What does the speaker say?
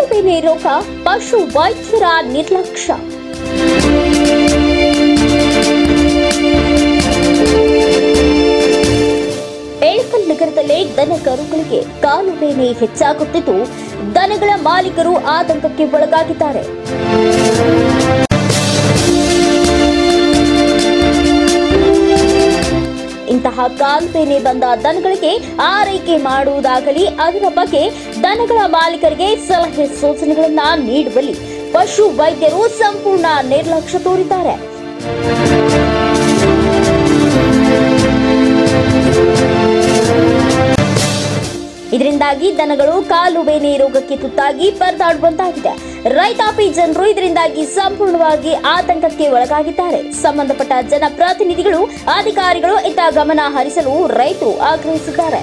ರೋಗ ಪಶು ವೈದ್ಯರ ನಿರ್ಲಕ್ಷ್ಯ. ಬೇಳಕಲ್ ನಗರದಲ್ಲೇ ದನ ಕರುಗಳಿಗೆ ಕಾಲು ಬೇನೆ ಹೆಚ್ಚಾಗುತ್ತಿದ್ದು, ದನಗಳ ಮಾಲೀಕರು ಆತಂಕಕ್ಕೆ ಒಳಗಾಗಿದ್ದಾರೆ. ಇಂತಹ ಕಾಲುತೇನೆ ಬಂದ ದನಗಳಿಗೆ ಆರೈಕೆ ಮಾಡುವುದಾಗಲಿ, ಅದರ ಬಗ್ಗೆ ದನಗಳ ಮಾಲೀಕರಿಗೆ ಸಲಹೆ ಸೂಚನೆಗಳನ್ನ ನೀಡುವಲ್ಲಿ ಪಶು ವೈದ್ಯರು ಸಂಪೂರ್ಣ ನಿರ್ಲಕ್ಷ್ಯ ತೋರಿದ್ದಾರೆ. ಇದರಿಂದಾಗಿ ದನಗಳು, ಕಾಲು, ಬೇನೆ ರೋಗಕ್ಕೆ ತುತ್ತಾಗಿ ಪರದಾಡುವಂತಾಗಿದೆ. ರೈತಾಪಿ ಜನರು ಇದರಿಂದಾಗಿ ಸಂಪೂರ್ಣವಾಗಿ ಆತಂಕಕ್ಕೆ ಒಳಗಾಗಿದ್ದಾರೆ. ಸಂಬಂಧಪಟ್ಟ ಜನಪ್ರತಿನಿಧಿಗಳು, ಅಧಿಕಾರಿಗಳು ಇತ್ತ ಗಮನ ಹರಿಸಲು ರೈತರು ಆಗ್ರಹಿಸಿದ್ದಾರೆ.